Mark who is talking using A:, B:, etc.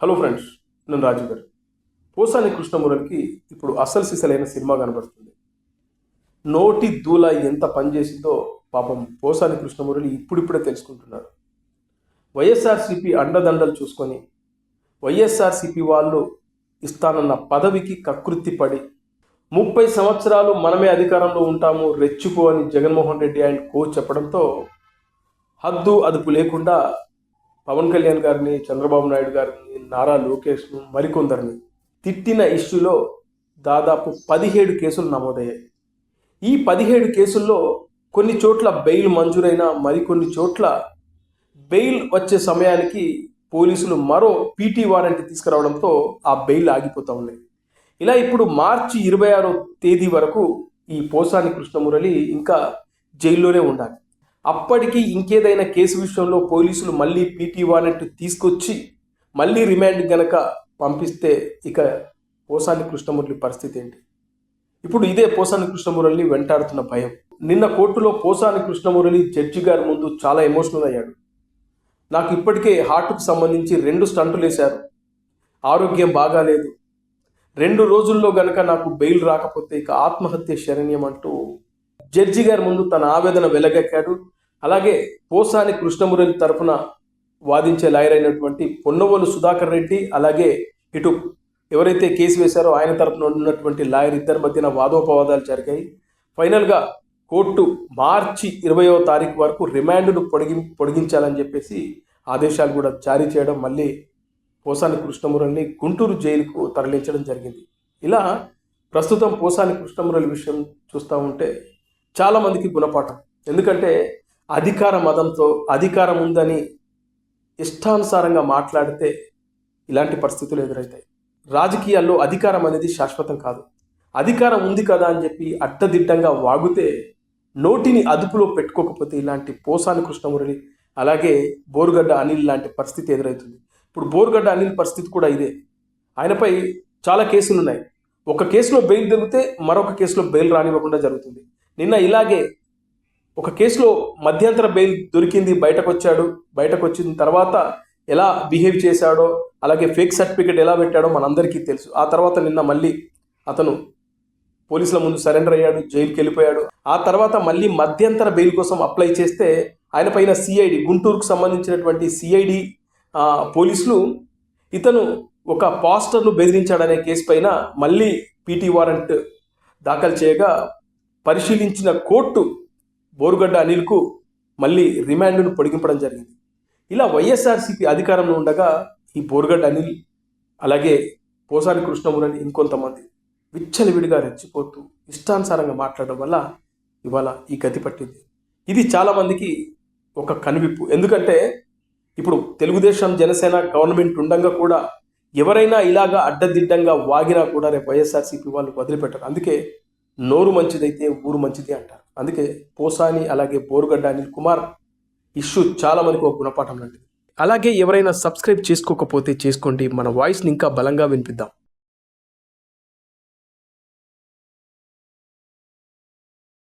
A: Hello friends నేను రాజు గారు. పోసాని కృష్ణమురళికి ఇప్పుడు అసలు సిసలైన సినిమా కనబడుతుంది. నోటి దూల ఎంత పనిచేసిందో పాపం పోసాని కృష్ణమురళి ఇప్పుడిప్పుడే తెలుసుకుంటున్నారు వైఎస్ఆర్సిపి అండదండలు చూసుకొని వైఎస్ఆర్సిపి వాళ్ళు ఇస్తానన్న పదవికి కకృత్తి పడి ముప్పై సంవత్సరాలు మనమే అధికారంలో ఉంటాము రెచ్చిపో అని జగన్మోహన్ రెడ్డి ఆయన కో చెప్పడంతో హద్దు అదుపు లేకుండా పవన్ కళ్యాణ్ గారిని చంద్రబాబు నాయుడు గారిని నారా లోకేష్ను మరికొందరిని తిట్టిన ఇష్యూలో దాదాపు పదిహేడు కేసులు నమోదయ్యాయి. ఈ పదిహేడు కేసుల్లో కొన్ని చోట్ల బెయిల్ మంజూరైన మరికొన్ని చోట్ల బెయిల్ వచ్చే సమయానికి పోలీసులు మరో పీటీ వారెంట్ తీసుకురావడంతో ఆ బెయిల్ ఆగిపోతూ ఉన్నాయి. ఇలా ఇప్పుడు మార్చి ఇరవై ఆరో తేదీ వరకు ఈ పోసాని కృష్ణమురళి ఇంకా జైల్లోనే ఉండాలి. అప్పటికి ఇంకేదైనా కేసు విషయంలో పోలీసులు మళ్ళీ పీటీ వారెంట్ తీసుకొచ్చి మళ్ళీ రిమాండ్ గనక పంపిస్తే ఇక పోసాని కృష్ణమూర్తి పరిస్థితి ఏంటి? ఇప్పుడు ఇదే పోసాని కృష్ణమురళిని వెంటాడుతున్న భయం. నిన్న కోర్టులో పోసాని కృష్ణమురళి జడ్జి గారి ముందు చాలా ఎమోషనల్ అయ్యాడు. నాకు ఇప్పటికే హార్ట్కు సంబంధించి రెండు స్టంటులు వేశారు. ఆరోగ్యం బాగాలేదు. రెండు రోజుల్లో గనక నాకు బెయిల్ రాకపోతే ఇక ఆత్మహత్య శరణ్యం అంటూ జడ్జి గారి ముందు తన ఆవేదన వెలగక్కాడు. అలాగే పోసాని కృష్ణమురళి తరఫున వాదించే లాయర్ అయినటువంటి పొన్నవోలు సుధాకర్ రెడ్డి అలాగే ఇటు ఎవరైతే కేసు వేశారో ఆయన తరఫున ఉన్నటువంటి లాయర్ ఇద్దరి మధ్యన వాదోపవాదాలు జరిగాయి. ఫైనల్గా కోర్టు మార్చి ఇరవయో తారీఖు వరకు రిమాండ్ను పొడిగి పొడిగించాలని చెప్పేసి ఆదేశాలు కూడా జారీ చేయడం మళ్ళీ పోసాని కృష్ణమురళిని గుంటూరు జైలుకు తరలించడం జరిగింది. ఇలా ప్రస్తుతం పోసాని కృష్ణమురళి విషయం చూస్తూ ఉంటే చాలామందికి గుణపాఠం. ఎందుకంటే అధికార మదంతో అధికారం ఉందని ఇష్టానుసారంగా మాట్లాడితే ఇలాంటి పరిస్థితులు ఎదురవుతాయి రాజకీయాల్లో అధికారం అనేది శాశ్వతం కాదు. అధికారం ఉంది కదా అని చెప్పి అడ్డదిడ్డంగా వాగుతే నోటిని అదుపులో పెట్టుకోకపోతే ఇలాంటి పోసాని కృష్ణమురళి అలాగే బోరుగడ్డ అనిల్ లాంటి పరిస్థితి ఎదురవుతుంది ఇప్పుడు బోరుగడ్డ అనిల్ పరిస్థితి కూడా ఇదే. ఆయనపై చాలా కేసులు ఉన్నాయి ఒక కేసులో బెయిల్ దొరికితే మరొక కేసులో బెయిల్ రానివ్వకుండా జరుగుతుంది. నిన్న ఇలాగే ఒక కేసులో మధ్యంతర బెయిల్ దొరికింది బయటకు వచ్చాడు బయటకు వచ్చిన తర్వాత ఎలా బిహేవ్ చేశాడో అలాగే ఫేక్ సర్టిఫికేట్ ఎలా పెట్టాడో మనందరికీ తెలుసు. ఆ తర్వాత నిన్న మళ్ళీ అతను పోలీసుల ముందు సరెండర్ అయ్యాడు జైలుకి వెళ్ళిపోయాడు ఆ తర్వాత మళ్ళీ మధ్యంతర బెయిల్ కోసం అప్లై చేస్తే ఆయన పైన సిఐడి గుంటూరుకు సంబంధించినటువంటి సిఐడి పోలీసులు ఇతను ఒక పాస్టర్ను బెదిరించాడనే కేసు పైన మళ్ళీ పీటీ వారెంట్ దాఖలు చేయగా పరిశీలించిన కోర్టు బోరుగడ్డ అనిల్కు మళ్ళీ రిమాండ్ను పొడిగింపడం జరిగింది. ఇలా వైఎస్ఆర్సీపీ అధికారంలో ఉండగా ఈ బోరుగడ్డ అనిల్ అలాగే పోసాని కృష్ణమురని ఇంకొంతమంది విచ్చలవిడిగా రెచ్చిపోతూ ఇష్టానుసారంగా మాట్లాడడం వల్ల ఇవాళ ఈ గతి పట్టింది. ఇది చాలామందికి ఒక కనువిప్పు. ఎందుకంటే ఇప్పుడు తెలుగుదేశం జనసేన గవర్నమెంట్ ఉండగా కూడా ఎవరైనా ఇలాగా అడ్డదిడ్డంగా వాగినా కూడా రేపు వైఎస్ఆర్సీపీ వాళ్ళు వదిలిపెట్టరు. అందుకే నోరు మంచిదైతే ఊరు మంచిది అంటారు. అందుకే పోసాని అలాగే బోరుగడ్డ అనిల్ కుమార్ ఇష్యూ చాలా మందికి ఒక గుణపాఠం లాంటిది. అలాగే ఎవరైనా సబ్స్క్రైబ్ చేసుకోకపోతే చేసుకోండి. మన వాయిస్ని ఇంకా బలంగా వినిపిద్దాం.